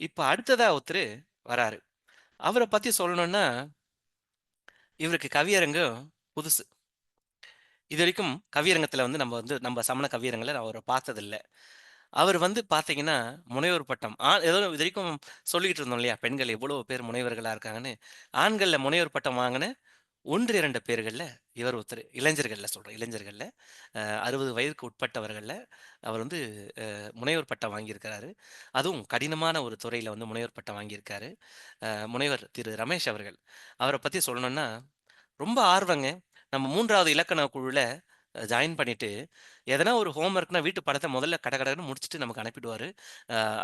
இப்ப அடுத்ததா ஒருத்தர் வராரு. அவரை பத்தி சொல்லணும்னா இவருக்கு கவியரங்கம் புதுசு. இது வரைக்கும் கவியரங்கத்துல வந்து நம்ம வந்து நம்ம சமண கவியரங்களை நான் அவரை பார்த்ததில்ல. அவர் வந்து பார்த்தீங்கன்னா, முனைவர் பட்டம். ஆ ஏதோ இது வரைக்கும் சொல்லிக்கிட்டு இருந்தோம் இல்லையா? பெண்கள் எவ்வளோ பேர் முனைவர்களா இருக்காங்கன்னு. ஆண்கள்ல முனைவர் பட்டம் வாங்கின ஒன்று இரண்டு பேர்களில் இவர் ஒருத்தர் இளைஞர்களில் சொல்கிற இளைஞர்களில் அறுபது வயதுக்கு உட்பட்டவர்களில் அவர் வந்து முனைவர் பட்டம் வாங்கியிருக்கிறாரு. அதுவும் கடினமான ஒரு துறையில் வந்து முனைவர் பட்டம் வாங்கியிருக்காரு. முனைவர் திரு ரமேஷ் அவர்கள். அவரை பற்றி சொல்லணும்னா, ரொம்ப ஆர்வங்க. நம்ம மூன்றாவது இலக்கண குழுவில் ஜாயின் பண்ணிட்டு, எதனா ஒரு ஹோம் ஒர்க்னா வீட்டு படத்தை முதல்ல கடகடன்னு முடிச்சுட்டு நமக்கு அனுப்பிடுவார்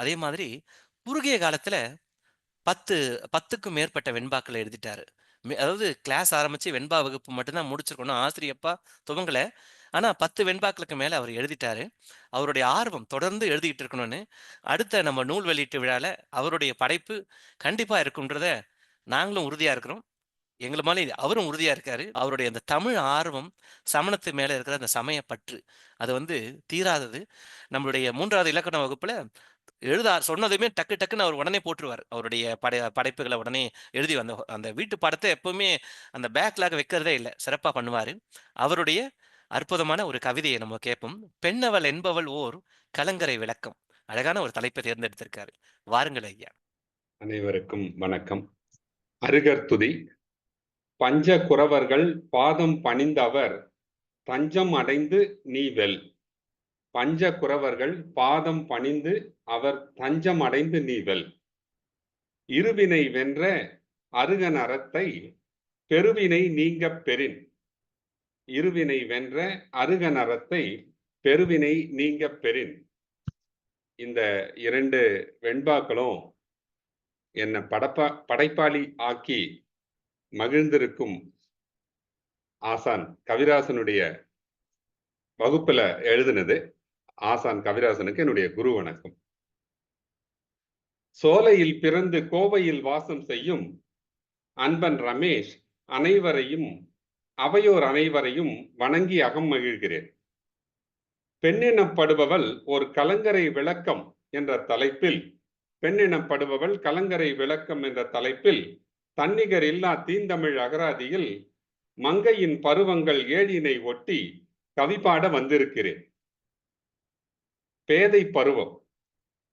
அதே மாதிரி குறுகிய காலத்தில் பத்து பத்துக்கும் மேற்பட்ட வெண்பாக்களை எழுதிட்டாரு. அதாவது கிளாஸ் ஆரம்பிச்சு வெண்பா வகுப்பு மட்டும்தான் முடிச்சிருக்கணும். ஆசிரியப்பா துவங்கல. ஆனா 10 வெண்பாக்களுக்கு மேல அவர் எழுதிட்டாரு. அவருடைய ஆர்வம் தொடர்ந்து எழுதிக்கிட்டு இருக்கணும்னு, அடுத்த நம்ம நூல் வெளியீட்டு விழால அவருடைய படைப்பு கண்டிப்பா இருக்குன்றத நாங்களும் உறுதியா இருக்கிறோம். எங்களை மாரி அவரும் உறுதியா இருக்காரு. அவருடைய அந்த தமிழ் ஆர்வம், சமணத்து மேல இருக்கிற அந்த சமய பற்று, அது வந்து தீராதது. நம்மளுடைய மூன்றாவது இலக்கண வகுப்புல எழுத சொன்னதுமே டக்கு டக்குன்னு அவர் உடனே போட்டுருவார் அவருடைய படை படைப்புகளை உடனே எழுதி வந்த அந்த வீட்டு படத்தை எப்பவுமே அந்த பேக்லாக வைக்கிறதே இல்லை சிறப்பாக பண்ணுவாரு. அவருடைய அற்புதமான ஒரு கவிதையை நம்ம கேட்போம். "பெண்ணவள் என்பவள் ஓர் கலங்கரை விளக்கம்." அழகான ஒரு தலைப்பை தேர்ந்தெடுத்திருக்காரு. வாருங்கள் ஐயா. அனைவருக்கும் வணக்கம். அருகர்துதி பஞ்ச குரவர்கள் பாதம் பணிந்தவர் தஞ்சம் அடைந்து நீ வெல். பஞ்ச குறவர்கள் பாதம் பணிந்து அவர் தஞ்சம் அடைந்து நீவல் இருவினை வென்ற அருகன் அறத்தை பெருவினை நீங்க பெறின். இருவினை வென்ற அருகன் அறத்தை பெருவினை நீங்க பெறின். இந்த இரண்டு வெண்பாக்களும் என்ன படப்பா படைப்பாளி ஆக்கி மகிழ்ந்திருக்கும் ஆசான் கவிராசனுடைய வகுப்புல எழுதினது ஆசான் கவிராசனுக்கு என்னுடைய குரு வணக்கம். சோலையில் பிறந்து கோவையில் வாசம் செய்யும் அன்பன் ரமேஷ் அனைவரையும் அவையோர் அனைவரையும் வணங்கி அகம் மகிழ்கிறேன். பெண்ணெனப்படுபவள் ஒரு கலங்கரை விளக்கம் என்ற தலைப்பில் பெண்ணெனப்படுபவள் கலங்கரை விளக்கம் என்ற தலைப்பில் தன்னிகர் இல்லா தீந்தமிழ் அகராதியில் மங்கையின் பருவங்கள் ஏழினை ஒட்டி கவிபாட வந்திருக்கிறேன். பேதை பருவம்.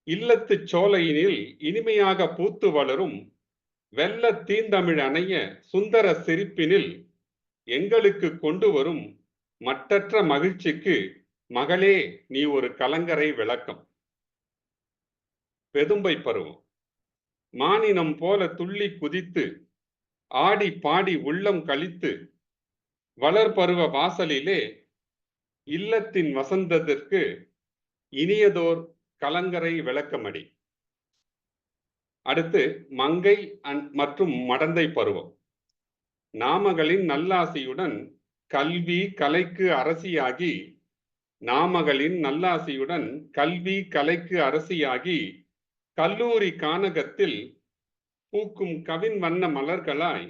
இல்லத்து சோலையினில் இனிமையாக பூத்து வளரும் வெல்ல தீந்தமிழ் அணைய சுந்தர சிரிப்பினில் எங்களுக்கு கொண்டு வரும் மற்றற்ற மகிழ்ச்சிக்கு மகளே நீ ஒரு கலங்கரை விளக்கம். பெதும்பை பருவம். மானினம் போல துள்ளி குதித்து ஆடி பாடி உள்ளம் கழித்து வளர்பருவ வாசலிலே இல்லத்தின் வசந்தத்திற்கு இனியதோர் கலங்கரை விளக்கமடி. அடுத்து மங்கை மற்றும் மடந்தை பருவம். நாமகளின் நல்லாசியுடன் கல்வி கலைக்கு அரசியாகி நாமகளின் நல்லாசியுடன் கல்வி கலைக்கு அரசியாகி கல்லூரி கானகத்தில் பூக்கும் கவின் வண்ண மலர்களாய்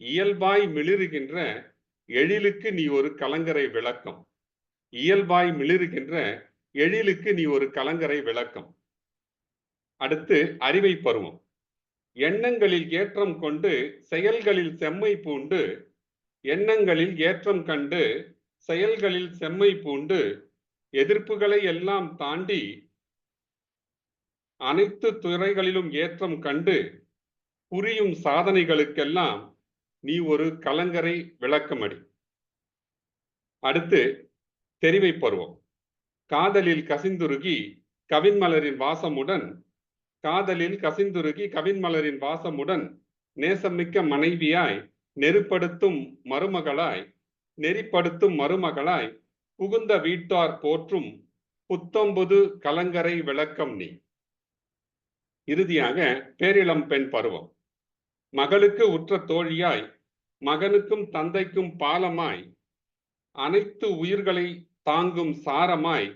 இயல்பாய் மிளிருகின்ற எழிலுக்கு நீ ஒரு கலங்கரை விளக்கம். இயல்பாய் மிளிருகின்ற எழிலுக்கு நீ ஒரு கலங்கரை விளக்கம். அடுத்து அறிவை பருவம். எண்ணங்களில் ஏற்றம் கொண்டு செயல்களில் செம்மை பூண்டு எண்ணங்களில் ஏற்றம் கண்டு செயல்களில் செம்மை பூண்டு எதிர்ப்புகளை எல்லாம் தாண்டி அனைத்து துறைகளிலும் ஏற்றம் கண்டு புரியும் சாதனைகளுக்கெல்லாம் நீ ஒரு கலங்கரை விளக்கமடி. அடுத்து தெரிவை பருவம். காதலில் கசிந்துருகி கவின்மலரின் வாசமுடன் காதலில் கசிந்துருகி கவின்மலரின் வாசமுடன் நேசமிக்க மனைவியாய் நெருப்படுத்தும் மருமகளாய் நெறிப்படுத்தும் மருமகளாய் புகுந்த வீட்டார் போற்றும் புத்தம்புது கலங்கரை விளக்கம் நீ. இறுதியாக பேரிளம் பெண் பருவம். மகளுக்கு உற்ற தோழியாய் மகனுக்கும் தந்தைக்கும் பாலமாய் அனைத்து உயிர்களை தாங்கும் சாரமாய்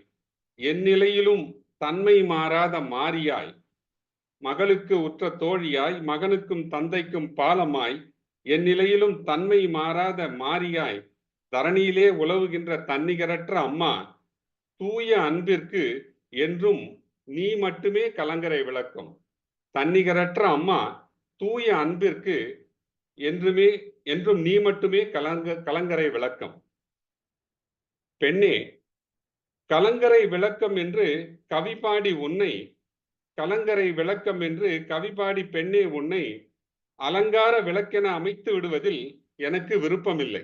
எந்நிலையிலும் தன்மை மாறாத மாறியாய் மகளுக்கு உற்ற தோழியாய் மகனுக்கும் தந்தைக்கும் பாலமாய் எந்நிலையிலும் தன்மை மாறாத மாறியாய் தரணியிலே உலவுகின்ற தன்னிகரற்ற அம்மா தூய அன்பிற்கு என்றும் நீ மட்டுமே கலங்கரை விளக்கம். தன்னிகரற்ற அம்மா தூய அன்பிற்கு என்றுமே என்றும் நீ மட்டுமே கலங்க கலங்கரை விளக்கம். பெண்ணே கலங்கரை விளக்கம் என்று கவிபாடி உன்னை கலங்கரை விளக்கம் என்று கவிபாடி பெண்ணே உன்னை அலங்கார விளக்கென அமைத்து விடுவதில் எனக்கு விருப்பமில்லை.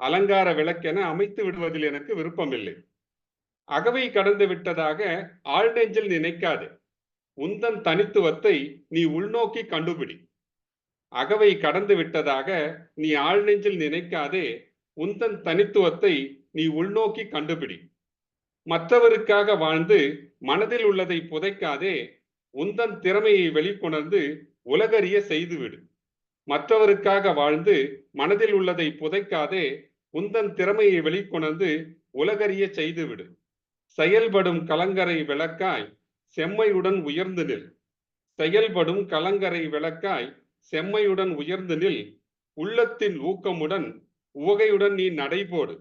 அலங்கார விளக்கென அமைத்து விடுவதில் எனக்கு விருப்பமில்லை. அகவை கடந்து விட்டதாக ஆழ்நெஞ்சில் நினைக்காது. உந்தன் தனித்துவத்தை நீ உள்நோக்கி கண்டுபிடி. அகவை கடந்து விட்டதாக நீ ஆழ்நெஞ்சில் நினைக்காதே. உந்தன் தனித்துவத்தை நீ உள்நோக்கி கண்டுபிடி. மற்றவருக்காக வாழ்ந்து மனதில் உள்ளதை புதைக்காதே உந்தன் திறமையை வெளிக்கொணர்ந்து உலகறிய செய்துவிடு. மற்றவருக்காக வாழ்ந்து மனதில் உள்ளதை புதைக்காதே உந்தன் திறமையை வெளிக்கொணர்ந்து உலகறிய செய்துவிடு. செயல்படும் கலங்கரை விளக்காய் செம்மையுடன் உயர்ந்து நில். செயல்படும் கலங்கரை விளக்காய் செம்மையுடன் உயர்ந்து நில். உள்ளத்தின் ஊக்கமுடன் உவகையுடன் நீ நடைபோடு.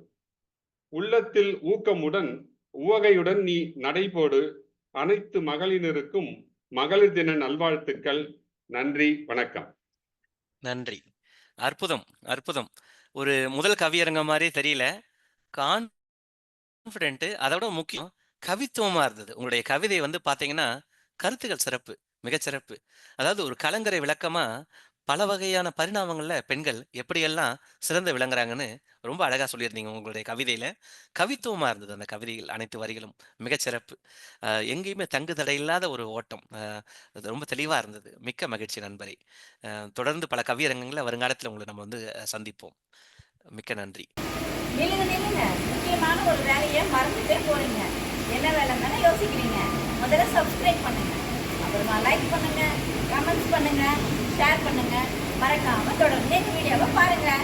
உள்ளத்தில் ஊக்கமுடன் உவகையுடன் நீ நடைபோடு. அனைத்து மகளிருக்கும் மகளிர் தின நல்வாழ்த்துக்கள். நன்றி வணக்கம். நன்றி. அற்புதம் அற்புதம். ஒரு முதல் கவியரங்க மாதிரி தெரியல. கான்ஃபிடென்ட் அதோட முக்கியம் கவித்துவமா இருந்தது. உங்களுடைய கவிதை வந்து பாத்தீங்கன்னா கருத்துக்கள் சிறப்பு மிகச்சிறப்பு. அதாவது ஒரு கலங்கரை விளக்கமா பல வகையான பரிணாமங்கள்ல பெண்கள் எப்படியெல்லாம் சிறந்து விளங்குறாங்கன்னு ரொம்ப அழகா சொல்லியிருந்தீங்க உங்களுடைய கவிதையில. கவித்துவமா இருந்தது அந்த கவிதைகள் அனைத்து வரிகளும். மிகச்சிறப்பு அஹ் எங்கேயுமே தங்கு தடை இல்லாத ஒரு ஓட்டம். அஹ் அது ரொம்ப தெளிவா இருந்தது. மிக்க மகிழ்ச்சி நண்பரே. அஹ் தொடர்ந்து பல கவியரங்கங்களை வருங்காலத்தில் உங்களை நம்ம வந்து அஹ் சந்திப்போம். மிக்க நன்றி. நில்லுங்க நில்லுங்க. முக்கியமான ஒரு வேலையை மறந்துட்டே போறீங்க. என்ன வேலை தானே யோசிக்கிறீங்க. முதல்ல சப்ஸ்கிரைப் பண்ணுங்க. அப்புறமா லைக் பண்ணுங்க. கமெண்ட்ஸ் பண்ணுங்க. ஷேர் பண்ணுங்கள் மறக்காமல் தொடர்ந்து இந்த வீடியோவை பாருங்கள்